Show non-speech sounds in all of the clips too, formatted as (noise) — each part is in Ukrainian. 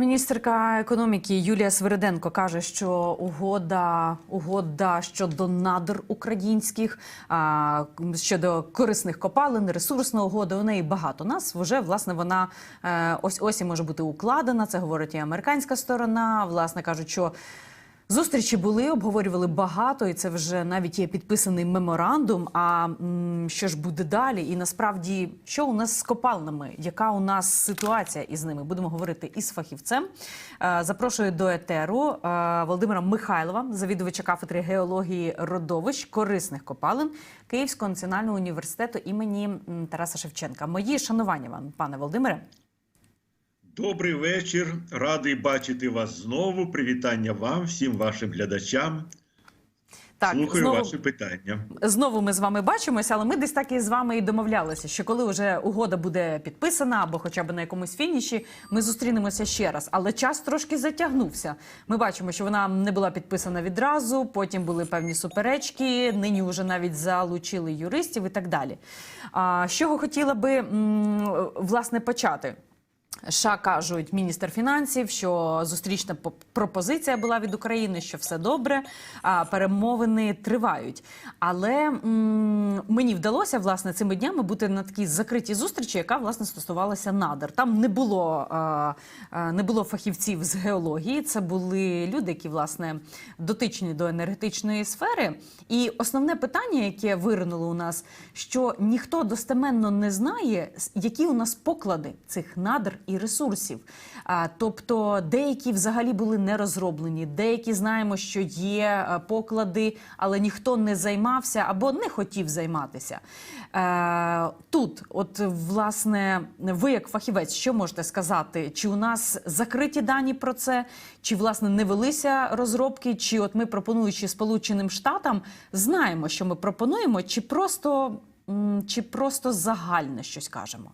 Міністерка економіки Юлія Свириденко каже, що угода, угода щодо надр українських, а, щодо корисних копалин, ресурсна угода. У неї багато нас. Вже власне вона е, ось ось і може бути укладена. Це говорить і американська сторона. Власне кажуть, що. Зустрічі були, обговорювали багато, і це вже навіть є підписаний меморандум. А що ж буде далі? І насправді, що у нас з копалнами? Яка у нас ситуація із ними? Будемо говорити із фахівцем. Е, Запрошую до етеру е, Володимира Михайлова, завідувача кафедри геології родовищ корисних копалин Київського національного університету імені Тараса Шевченка. Мої шанування вам, пане Володимире. Добрий вечір. Радий бачити вас знову. Привітання вам, всім вашим глядачам. Слухаю знову... ваші питання. Знову ми з вами бачимося, але ми десь так і з вами і домовлялися, що коли вже угода буде підписана або хоча б на якомусь фініші, ми зустрінемося ще раз. Але час трошки затягнувся. Ми бачимо, що вона не була підписана відразу. Потім були певні суперечки. Нині вже навіть залучили юристів і так далі. А з чого хотіла би м, власне почати? США кажуть міністр фінансів, що зустрічна по- пропозиція була від України, що все добре, а перемовини тривають. Але м, мені вдалося власне цими днями бути на такій закритій зустрічі, яка власне стосувалася надр. Там не було, е, не було фахівців з геології. Це були люди, які власне дотичні до енергетичної сфери. І основне питання, яке виринуло у нас, що ніхто достеменно не знає, які у нас поклади цих надр і ресурсів. Тобто деякі взагалі були не розроблені, деякі знаємо, що є е, поклади, але ніхто не займався або не хотів займатися. Е, тут, от власне, ви як фахівець, що можете сказати? Чи у нас закриті дані про це, чи власне не велися розробки, чи от ми пропонуючи Сполученим Штатам, знаємо, що ми пропонуємо, чи просто, чи просто загальне щось кажемо?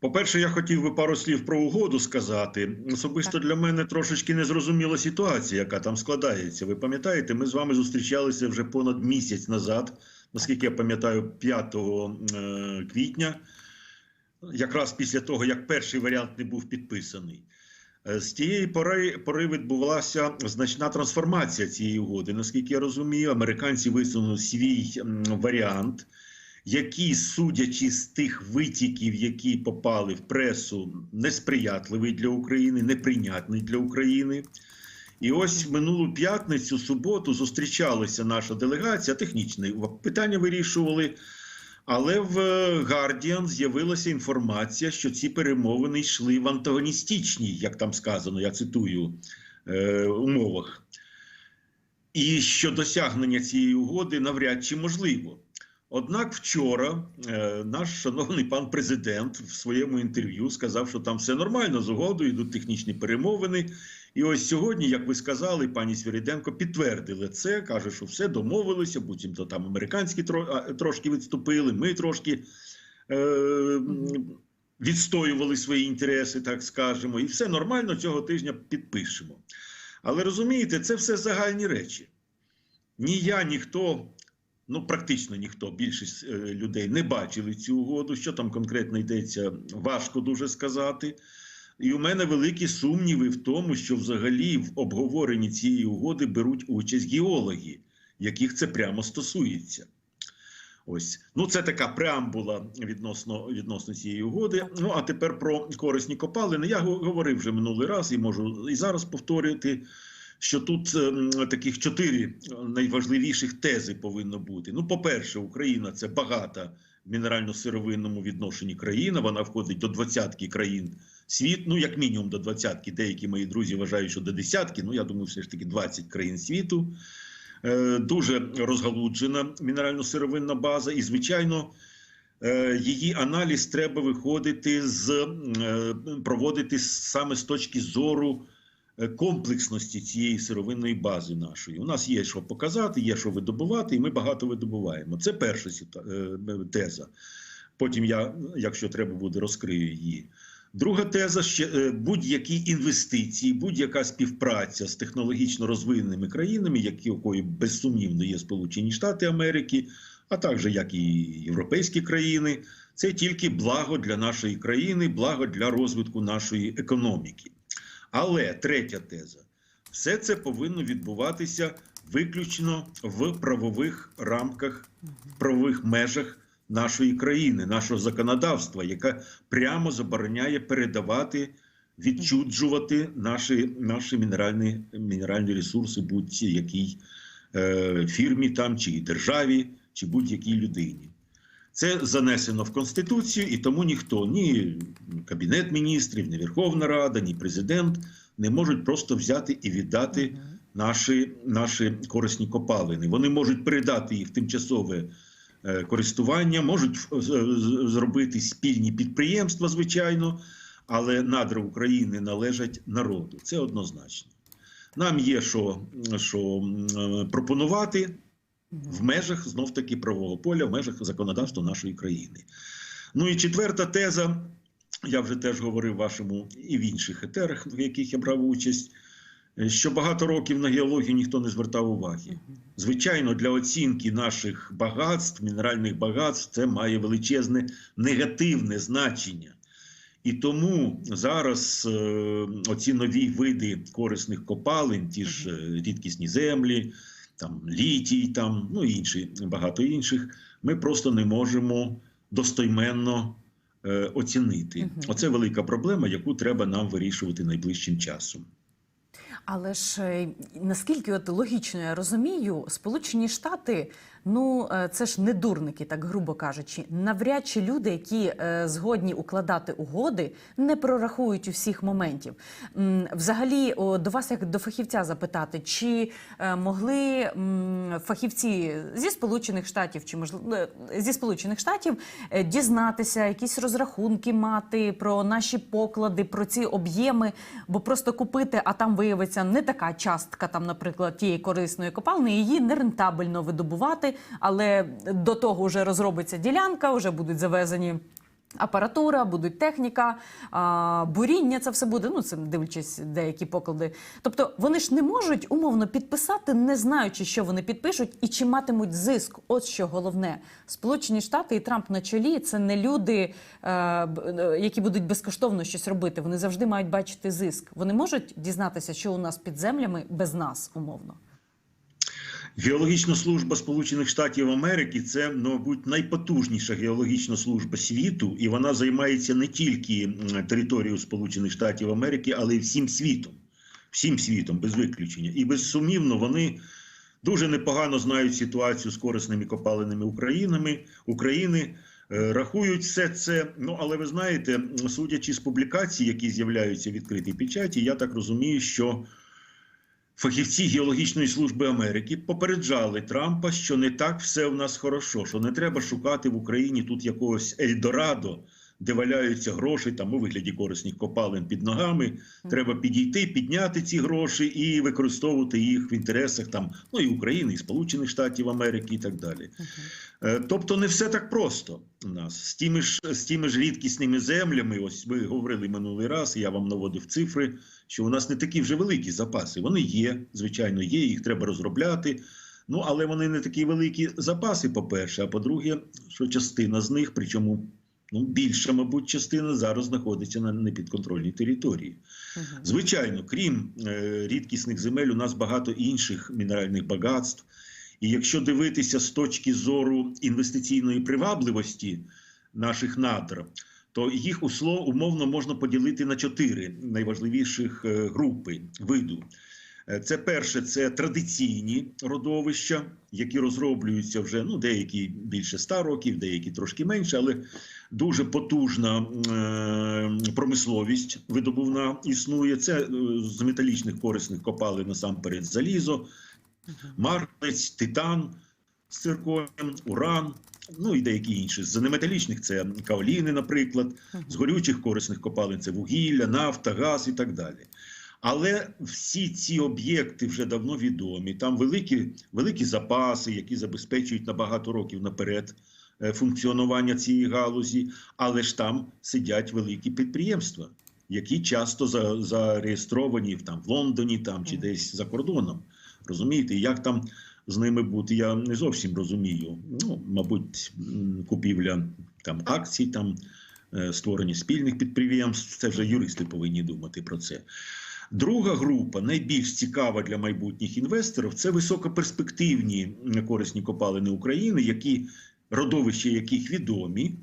По-перше, я хотів би пару слів про угоду сказати. Особисто для мене трошечки незрозуміла ситуація, яка там складається. Ви пам'ятаєте, ми з вами зустрічалися вже понад місяць назад, наскільки я пам'ятаю, 5 е, квітня, якраз після того, як перший варіант не був підписаний. Е, З тієї пори, пори відбувалася значна трансформація цієї угоди. Наскільки я розумію, американці висунули свій варіант, який, судячи з тих витіків, які попали в пресу, несприятливий для України, неприйнятний для України. І ось минулу п'ятницю, суботу, зустрічалася наша делегація, технічне питання вирішували. Але в Guardian з'явилася інформація, що ці перемовини йшли в антагоністичній, як там сказано, я цитую, е, умовах. І що досягнення цієї угоди навряд чи можливо. Однак вчора е, наш шановний пан президент в своєму інтерв'ю сказав, що там все нормально з угодою, йдуть технічні перемовини. І ось сьогодні, як ви сказали, пані Свіріденко підтвердили це, каже, що все домовилися, буцімто там американські трошки відступили, ми трошки е, відстоювали свої інтереси, так скажемо, і все нормально цього тижня підпишемо. Але розумієте, це все загальні речі. Ні я, ніхто ну практично ніхто, більшість е, людей не бачили цю угоду. Що там конкретно йдеться, важко дуже сказати. І у мене великі сумніви в тому, що взагалі в обговоренні цієї угоди беруть участь геологи, яких це прямо стосується. Ось, ну це така преамбула відносно відносно цієї угоди. Ну а тепер про корисні копалини. Я го- говорив вже минулий раз і можу і зараз повторювати що тут ем, таких чотири найважливіших тези повинно бути. Ну, по-перше, Україна це багата в мінерально-сировинному відношенні країна. Вона входить до двадцятки країн світ. Ну, як мінімум до двадцятки. Деякі мої друзі вважають, що до десятки. Ну, я думаю, все ж таки 20 країн світу. Е, Дуже розгалуджена мінерально-сировинна база, і звичайно. е, Її аналіз треба виходити з е, проводити саме з точки зору е, комплексності цієї сировинної бази нашої. У нас є що показати, є що видобувати, і ми багато видобуваємо. Це перша е, теза. Потім я, якщо треба буде, розкрию її. Друга теза ще е, будь-які інвестиції, будь-яка співпраця з технологічно розвиненими країнами, які якою безсумнівно є Сполучені Штати Америки, а також як і європейські країни. Це тільки благо для нашої країни, благо для розвитку нашої економіки. Але третя теза: все це повинно відбуватися виключно в правових рамках, в правових межах нашої країни, нашого законодавства, яке прямо забороняє передавати, відчуджувати наші, наші мінеральні, мінеральні ресурси будь-якій е, фірмі там, чи державі, чи будь-якій людині. Це занесено в Конституцію, і тому ніхто, ні Кабінет міністрів, ні Верховна Рада, ні президент не можуть просто взяти і віддати наші, наші корисні копалини. Вони можуть передати їх в тимчасове е, користування, можуть е, зробити спільні підприємства, звичайно, але надра України належать народу. Це однозначно. Нам є що, що е, пропонувати в межах знов таки правового поля, в межах законодавства нашої країни. Ну і четверта теза. Я вже теж говорив вашому і в інших етерах, в яких я брав участь, е, що багато років на геологію ніхто не звертав уваги. Звичайно, для оцінки наших багатств, мінеральних багатств, це має величезне негативне значення. І тому зараз е, оці нові види корисних копалин, ті ж е, рідкісні землі, там літій, там ну і інші багато інших, ми просто не можемо достойменно е, оцінити. Угу. Оце велика проблема, яку треба нам вирішувати найближчим часом. Але ж е, наскільки от логічно я розумію, Сполучені Штати, ну е, це ж не дурники, так грубо кажучи. Навряд чи люди, які е, згодні укладати угоди, не прорахують усіх моментів. Взагалі, до вас, як до фахівця, запитати, чи е, могли фахівці зі Сполучених Штатів чи можливо зі Сполучених Штатів дізнатися, якісь розрахунки мати про наші поклади, про ці об'єми, бо просто купити, а там виявиться не така частка, там, наприклад, тієї корисної копалини, її нерентабельно видобувати, але до того вже розробиться ділянка, вже будуть завезені. Апаратура, будуть техніка, буріння, це все буде. Ну це дивлячись деякі поклади. Тобто вони ж не можуть умовно підписати, не знаючи, що вони підпишуть і чи матимуть зиск. От що головне. Сполучені Штати і Трамп на чолі це не люди, е, е, які будуть безкоштовно щось робити. Вони завжди мають бачити зиск. Вони можуть дізнатися, що у нас під землями без нас, умовно. Геологічна служба Сполучених Штатів Америки це, мабуть, найпотужніша геологічна служба світу, і вона займається не тільки територією Сполучених Штатів Америки, але й всім світом. Всім світом, без виключення. І безсумнівно, вони дуже непогано знають ситуацію з корисними копалинами Українами, України. е, Рахують все це. Ну але ви знаєте, судячи з публікацій, які з'являються в відкритій печаті, я так розумію, що Фахівці Геологічної служби Америки попереджали Трампа, що не так все в нас хорошо, що не треба шукати в Україні тут якогось Ельдорадо, де валяються гроші там у вигляді корисних копалин під ногами. Треба підійти, підняти ці гроші і використовувати їх в інтересах там ну і України, і Сполучених Штатів Америки, і так далі. Е, Тобто не все так просто у нас з тими ж з тими ж рідкісними землями. Ось ви говорили минулий раз. Я вам наводив цифри, що у нас не такі вже великі запаси. Вони є, звичайно, є. Їх треба розробляти. Ну але вони не такі великі запаси. По перше, а по-друге, що частина з них, причому ну більша, мабуть, частина зараз знаходиться на непідконтрольній території. Звичайно, крім е, рідкісних земель, у нас багато інших мінеральних багатств. І якщо дивитися з точки зору інвестиційної привабливості наших надр, то їх усло умовно можна поділити на чотири найважливіших е, групи виду. Е, Це перше, це традиційні родовища, які розроблюються вже ну деякі більше 100 років, деякі трошки менше, але дуже потужна е, промисловість видобувна існує. Це е, з металічних корисних копалин насамперед залізо, марганець, титан з цирконом, уран. Ну і деякі інші з неметалічних це каоліни, наприклад, з горючих корисних копалин це вугілля, нафта, газ і так далі. Але всі ці об'єкти вже давно відомі. Там великі, великі запаси, які забезпечують на багато років наперед е, функціонування цієї галузі, але ж там сидять великі підприємства, які часто за, зареєстровані в, там, в Лондоні там, чи десь за кордоном. Розумієте, як там з ними бути. Я не зовсім розумію. Ну, мабуть, купівля там акцій, там е, створення спільних підприємств. Це вже юристи повинні думати про це. Друга група, найбільш цікава для майбутніх інвесторів, це високоперспективні корисні копалини України, які родовища яких відомі.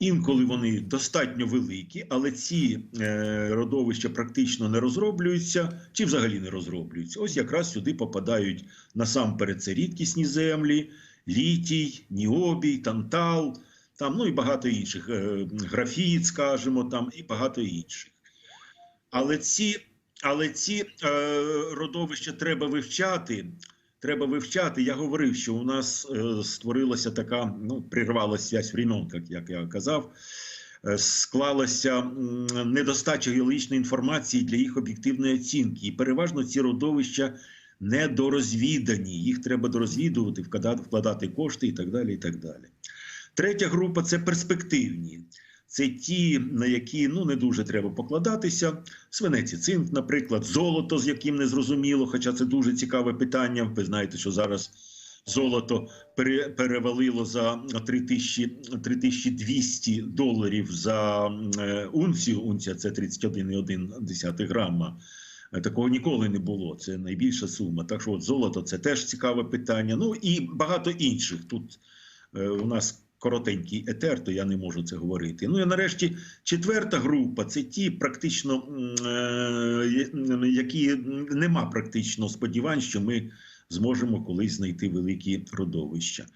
Інколи вони достатньо великі, але ці е, родовища практично не розроблюються чи взагалі не розроблюються. Ось якраз сюди попадають насамперед це рідкісні землі, літій, ніобій, тантал, там, ну і багато інших, е, графіт, скажімо, там, і багато інших. Але ці, але ці е, родовища треба вивчати. Треба вивчати. Я говорив, що у нас е, створилася така, ну, прирвалася связь времен, як, як я казав. Е, Склалася недостача геологічної інформації для їх об'єктивної оцінки. І переважно ці родовища недорозвідані. Їх треба дорозвідувати, вкладати кошти і так далі. і так далі. Третя група це перспективні. Це ті, на які ну не дуже треба покладатися. Свинець і цинк, наприклад, золото, з яким не зрозуміло, хоча це дуже цікаве питання. Ви знаєте, що зараз золото пере, перевалило за 3000, 3200 доларів за е, унцію. Унція це 31,1 грама. Е, Такого ніколи не було. Це найбільша сума. Так що от золото це теж цікаве питання. Ну і багато інших. Тут е, у нас коротенький етер, то я не можу це говорити. Ну і нарешті четверта група це ті, практично е, які нема практично сподівань, що ми зможемо колись знайти великі родовища.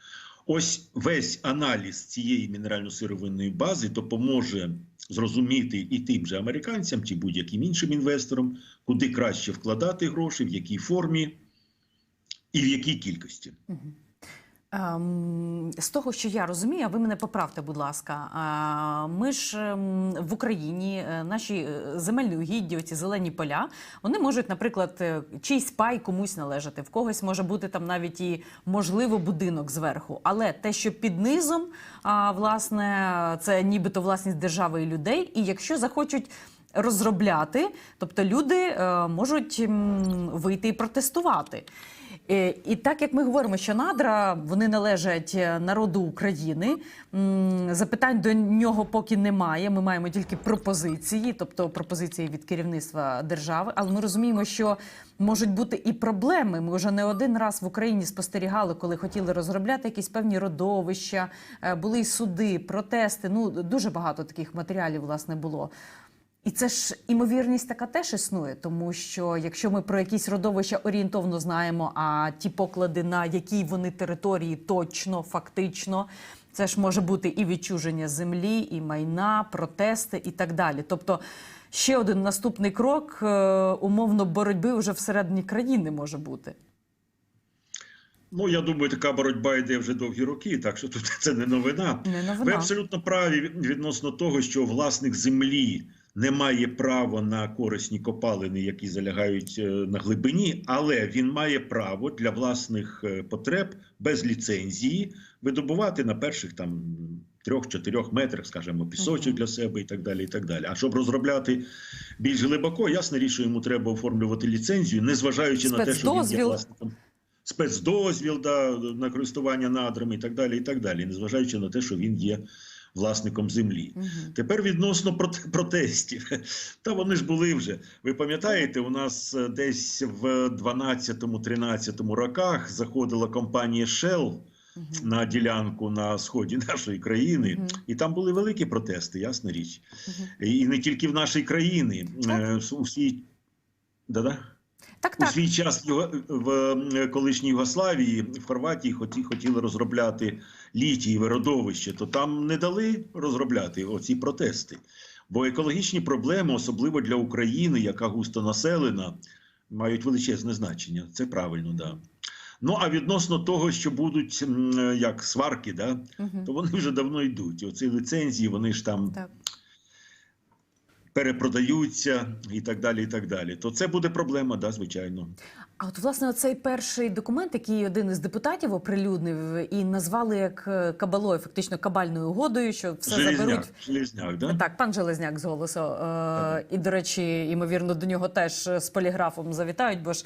Ось весь аналіз цієї мінерально-сировинної бази допоможе зрозуміти і тим же американцям, чи будь-яким іншим інвесторам, куди краще вкладати гроші, в якій формі і в якій кількості. Ем, З того, що я розумію, а ви мене поправте, будь ласка. Ми ж ем, в Україні е, наші е, земельні угіддя, ці зелені поля, вони можуть, наприклад, е, чийсь пай комусь належати. В когось може бути там навіть і можливо будинок зверху. Але те, що під низом, власне, це нібито власність держави і людей. І якщо захочуть розробляти, тобто люди е, можуть м, вийти і протестувати. Е, І так як ми говоримо, що надра вони належать е, народу України, запитань до нього поки немає. Ми маємо тільки пропозиції, тобто пропозиції від керівництва держави. Але ми розуміємо, що можуть бути і проблеми. Ми вже не один раз в Україні спостерігали, коли хотіли розробляти якісь певні родовища, е, були й суди, протести. Ну дуже багато таких матеріалів власне було. І це ж імовірність така теж існує, тому що якщо ми про якісь родовища орієнтовно знаємо, а ті поклади, на якій вони території точно, фактично, це ж може бути і відчуження землі, і майна, протести і так далі. Тобто ще один наступний крок е, умовно боротьби вже всередині країни може бути. Ну, я думаю, така боротьба йде вже довгі роки, так що тут (laughs) це не новина. Не новина. Ви абсолютно праві відносно того, що власник землі не має права на корисні копалини, які залягають е, на глибині, але він має право для власних е, потреб без ліцензії видобувати на перших там. Трьох-чотирьох метрах, скажімо, пісочок для себе і так далі. і так далі. А щоб розробляти більш глибоко, ясне річ, що йому треба оформлювати ліцензію, незважаючи на те, що він є власником спецдозвіл да, на користування надрами і так далі, і так далі, незважаючи на те, що він є власником землі. Мгм. Тепер відносно проте- протестів. (laughs) Та вони ж були вже. Ви пам'ятаєте, у нас е, десь в 12-13 роках заходила компанія Shell Мгм. на ділянку на сході нашої країни, Мгм. і там були великі протести, ясна річ. Мгм. І не тільки в нашій країні, Так. Е, у всій. Да-да? Так, У свій час в е, колишній Югославії в Хорватії хоті, хотіли розробляти літієве родовище, то там не дали розробляти оці протести. Бо екологічні проблеми, особливо для України, яка густо населена, мають величезне значення. Це правильно, да. Ну а відносно того, що будуть е, як сварки, да, Мгм. то вони вже давно йдуть. Оці ліцензії, вони ж там Так. Перепродаються і так далі. І так далі. То це буде проблема, да, звичайно. А от власне цей перший документ, який один із депутатів оприлюднив і назвали як е, кабалою, фактично кабальною угодою, що все Железняк, заберуть. Железняк, да? Так, пан Железняк з голосу. Е, і, до речі, ймовірно, до нього теж з поліграфом завітають, бо ж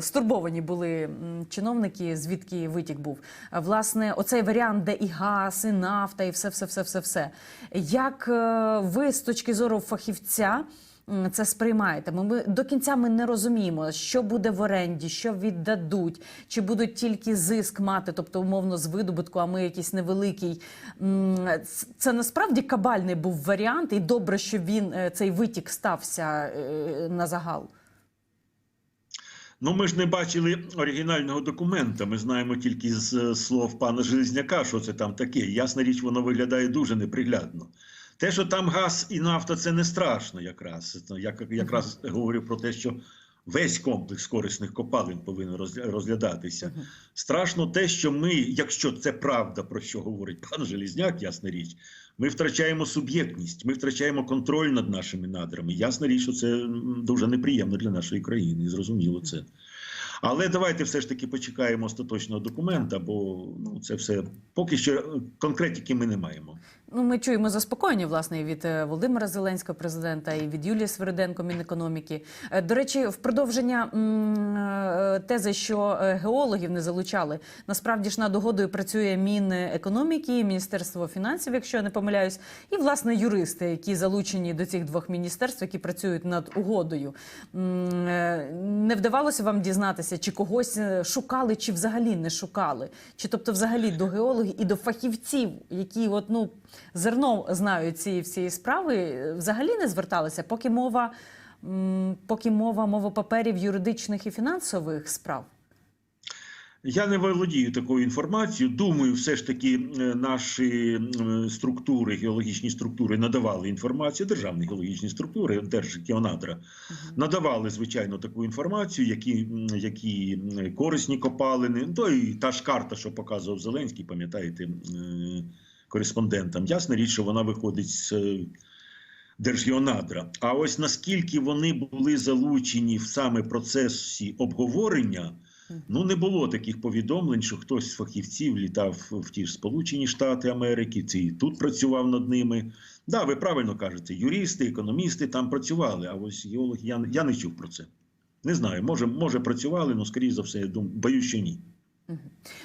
стурбовані були чиновники, звідки витік був. Власне, оцей варіант, де і газ, і нафта, і все, все, все, все, все. Як е, ви з точки зору фахівця? Це сприймаєте. Ми, ми до кінця ми не розуміємо, що буде в оренді, що віддадуть, чи будуть тільки зиск мати, тобто умовно з видобутку, а ми якийсь невеликий. Це насправді кабальний був варіант, і добре, що він е, цей витік стався е, на загал. Ну, ми ж не бачили оригінального документа. Ми знаємо тільки з е, слов пана Железняка, що це там таке. Ясна річ, воно виглядає дуже неприглядно. Те, що там газ і нафта, це не страшно, якраз. Я якраз говорю про те, що весь комплекс корисних копалин повинен розгля- розглядатися. Страшно те, що ми, якщо це правда, про що говорить пан Желізняк, ясна річ, ми втрачаємо суб'єктність, ми втрачаємо контроль над нашими надрами. Ясна річ, що це дуже неприємно для нашої країни, зрозуміло це. Але давайте все ж таки почекаємо остаточного документа, бо ну, це все поки що е, конкретики ми не маємо. Ну, ми чуємо заспокоєння власне від е, Володимира Зеленського, президента, і від Юлії Свириденко, Мінекономіки. Е, До речі, в продовження тези, що геологів не залучали, насправді ж над угодою працює Мінекономіки, Міністерство фінансів, якщо я не помиляюсь, і власне юристи, які залучені до цих двох міністерств, які працюють над угодою. Не вдавалося вам дізнатися, чи когось е, шукали, чи взагалі не шукали, чи тобто, взагалі до геологів і до фахівців, які от ну зерном знають ці всі справи, е, взагалі не зверталися, поки мова, поки мова мова паперів юридичних і фінансових справ. Я не володію такою інформацією. Думаю, все ж таки е, наші структури, геологічні структури надавали інформацію, державні геологічні структури, Держгеонадра, надавали, звичайно, таку інформацію, які, які корисні копалини. То і та ж карта, що показував Зеленський, пам'ятаєте, е, кореспондентам. Ясна річ, що вона виходить з. е, Держгеонадра. А ось наскільки вони були залучені в саме процесі обговорення, ну не було таких повідомлень, що хтось з фахівців літав в ті ж Сполучені Штати Америки, ці тут працював над ними. Да, ви правильно кажете, юристи, економісти там працювали, а ось геологи я, я не чув про це. Не знаю, може, може працювали, але скоріш за все, я думаю, боюсь, що ні.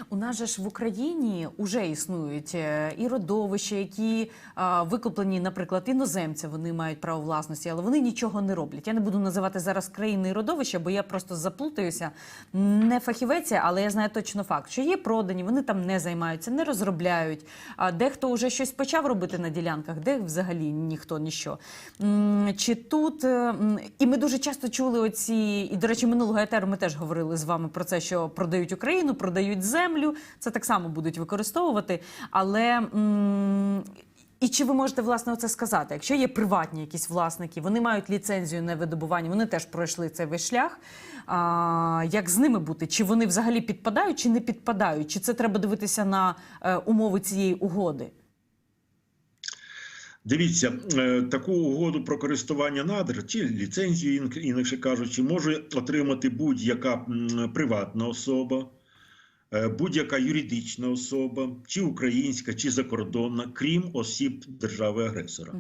У нас же ж в Україні вже існують е, і родовища, які а, викуплені, наприклад, іноземця. Вони мають право власності, але вони нічого не роблять. Я не буду називати зараз країни і родовища, бо я просто заплутаюся. Не фахівець, але я знаю точно факт, що є продані, вони там не займаються, не розробляють. А дехто вже щось почав робити на ділянках, де взагалі ніхто ніщо. Чи тут е, і ми дуже часто чули оці, і до речі, минулого етеру ми теж говорили з вами про це, що продають Україну, продають землю. Це так само будуть використовувати. Але і чи ви можете власне оце сказати? Якщо є приватні якісь власники, вони мають ліцензію на видобування, вони теж пройшли цей весь шлях. А, як з ними бути? Чи вони взагалі підпадають, чи не підпадають? Чи це треба дивитися на е, умови цієї угоди? Дивіться, е, таку угоду про користування надр чи ліцензію, інакше кажучи, може отримати будь-яка приватна особа, будь-яка юридична особа, чи українська, чи закордонна, крім осіб держави-агресора.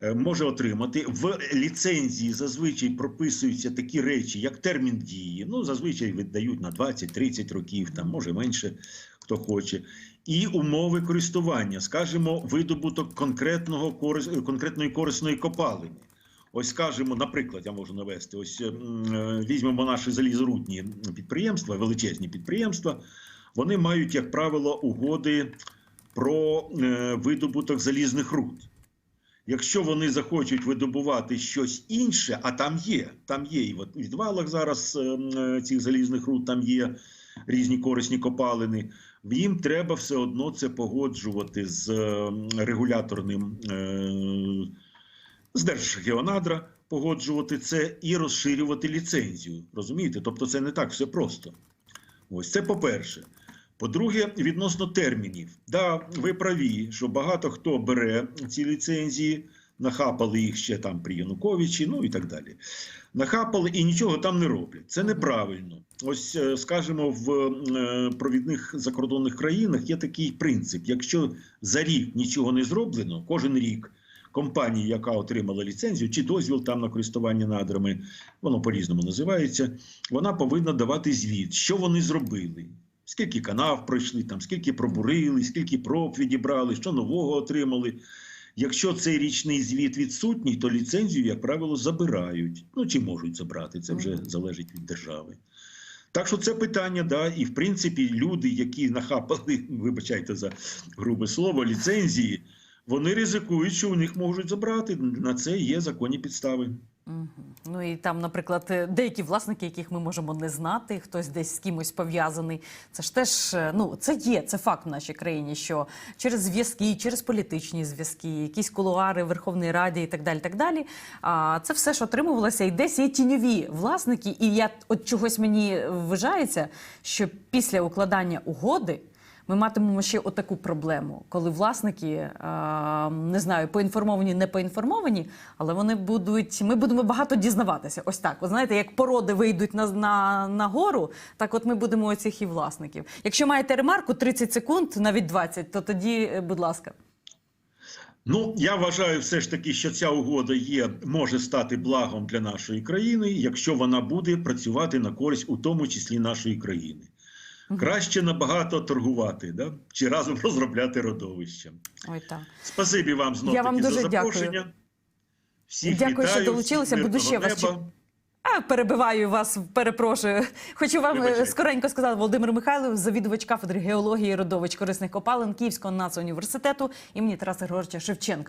Е, Може отримати в ліцензії зазвичай прописуються такі речі, як термін дії. Ну зазвичай видають на 20-30 років, там може менше хто хоче. І умови користування, скажімо, видобуток конкретного конкретної корисної копалини. Ось скажімо, наприклад, я можу навести: ось е, візьмемо наші залізорудні підприємства, величезні підприємства. Вони мають, як правило, угоди про е, видобуток залізних руд. Якщо вони захочуть видобувати щось інше, а там є, там є і в відвалах зараз е, цих залізних руд, там є різні корисні копалини. Їм треба все одно це погоджувати з е, регуляторним з Держгеонадра, погоджувати це і розширювати ліцензію. Розумієте? Тобто це не так все просто. Ось це по-перше. По-друге, відносно термінів. Да, ви праві, що багато хто бере ці ліцензії, нахапали їх ще там при Януковичі, ну і так далі. Нахапали і нічого там не роблять. Це неправильно. Ось, е, скажімо, в е, провідних закордонних країнах є такий принцип: якщо за рік нічого не зроблено, кожен рік компанії, яка отримала ліцензію чи дозвіл там на користування надрами, воно по-різному називається. Вона повинна давати звіт, що вони зробили. Скільки канав пройшли, там, скільки пробурили, скільки проб відібрали, що нового отримали. Якщо цей річний звіт відсутній, то ліцензію, як правило, забирають. Ну чи можуть забрати, це вже залежить від держави. Так що це питання, да, і в принципі люди, які нахапали, (laughs) вибачайте за грубе слово, ліцензії, вони ризикують, що у них можуть забрати. На це є законні підстави. Ну і там, наприклад, е, деякі власники, яких ми можемо не знати, хтось десь з кимось пов'язаний. Це ж теж е, ну це є, це факт в нашій країні, що через зв'язки, через політичні зв'язки, якісь кулуари в Верховній Раді і так далі. Так далі. А це все ж отримувалося, і десь є тіньові власники. І я от чогось мені вважається, що після укладання угоди. Ми матимемо ще отаку проблему, коли власники е, не знаю, поінформовані, не поінформовані, але вони будуть. Ми будемо багато дізнаватися. Ось так. Ви знаєте, як породи вийдуть на, на, на гору, так от ми будемо оцих і власників. Якщо маєте ремарку 30 секунд, навіть 20, то тоді, е, будь ласка. Ну, я вважаю все ж таки, що ця угода є, може стати благом для нашої країни, якщо вона буде працювати на користь, у тому числі нашої країни. Краще набагато торгувати, да? чи разом (laughs) розробляти родовища. Ой, так. Спасибі вам знову Я вам дуже за дякую. Всіх Дякую, що долучилися. всіх Буду ще вас неба. А, перебиваю вас, перепрошую. Хочу вам е, Вибачайте. скоренько сказати Володимир Михайлов, завідувач кафедри геології родовищ корисних копалин Київського нацуніверситету імені Тараса Григоровича Шевченка.